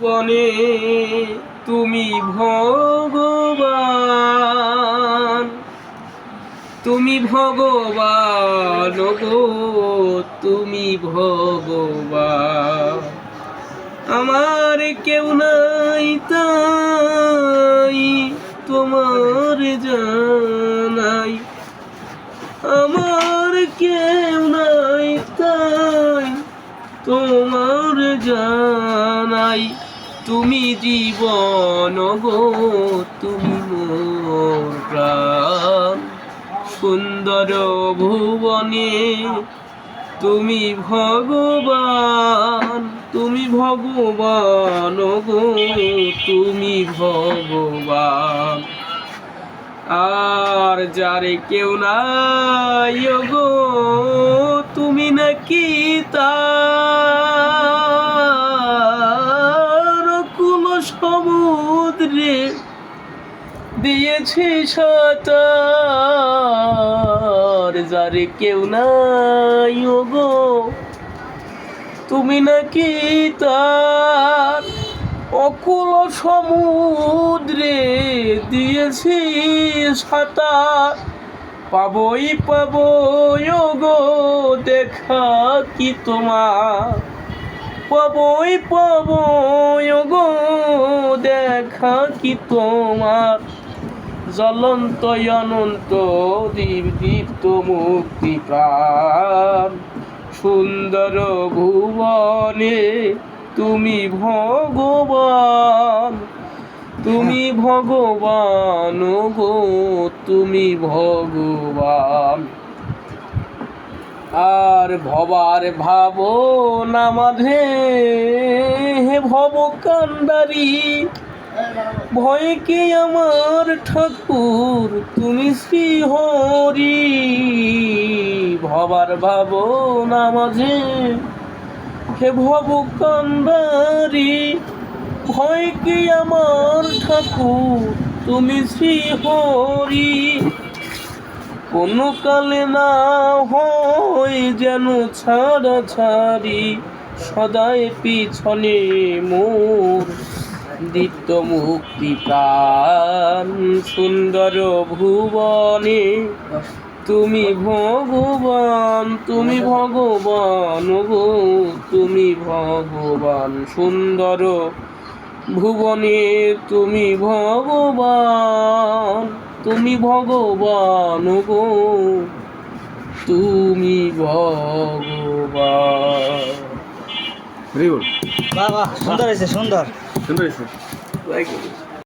ভুবনে তুমি ভগবান। তুমি ভগবান গো তুমি ভগবান। আমার কেউ নাই তাই, তোমার জানাই। আমার কেউ নাই তাই, তোমার জানাই। তুমি জীবন গো, তুমি মোর প্রাণ। সুন্দর ভুবনে তুমি ভগবান তুমি ভগবান গো, তুমি ভগবান। আর যারে কেউ নাই গো, তুমি নাকি তার। দিয়েছি সাঁতার, যারে কেউ নাই গো তুমি নাকি তার অকুল সমুদ্রে দিয়েছি সাঁতার। পাবই পাবই গো দেখা কি তোমার? পাবই পাবই গো, দেখা কি তোমার? জ্বলন্ত অনন্ত দীপ, দীপ্ত মুক্তি প্রাণ। সুন্দর ভুবনে তুমি ভগবান তুমি ভগবান গো, তুমি ভগবান। আর ভবার ভাবনা মাঝে, হে ভব কান্দারি ভয় কি আমার ঠাকুর তুমি শ্রী হরি ভবার ভাবনা মাঝে, হে ভব কান্দারি ভয় কি আমার ঠাকুর তুমি শ্রী হরি কোনো কালে না হয় যেন ছাড়া ছাড়ি, সদাই পিছনে মোর দিত্য মুক্তি প্রাণ। সুন্দর ভুবনে তুমি ভগবান তুমি ভগবান গো, তুমি ভগবান। সুন্দর ভুবনে তুমি ভগবান তুমি ভগবান গো। তুমি ভগবান। ভেরি গুড বাহ বাহ সুন্দর হয়েছে সুন্দর। সুন্দর হয়েছে.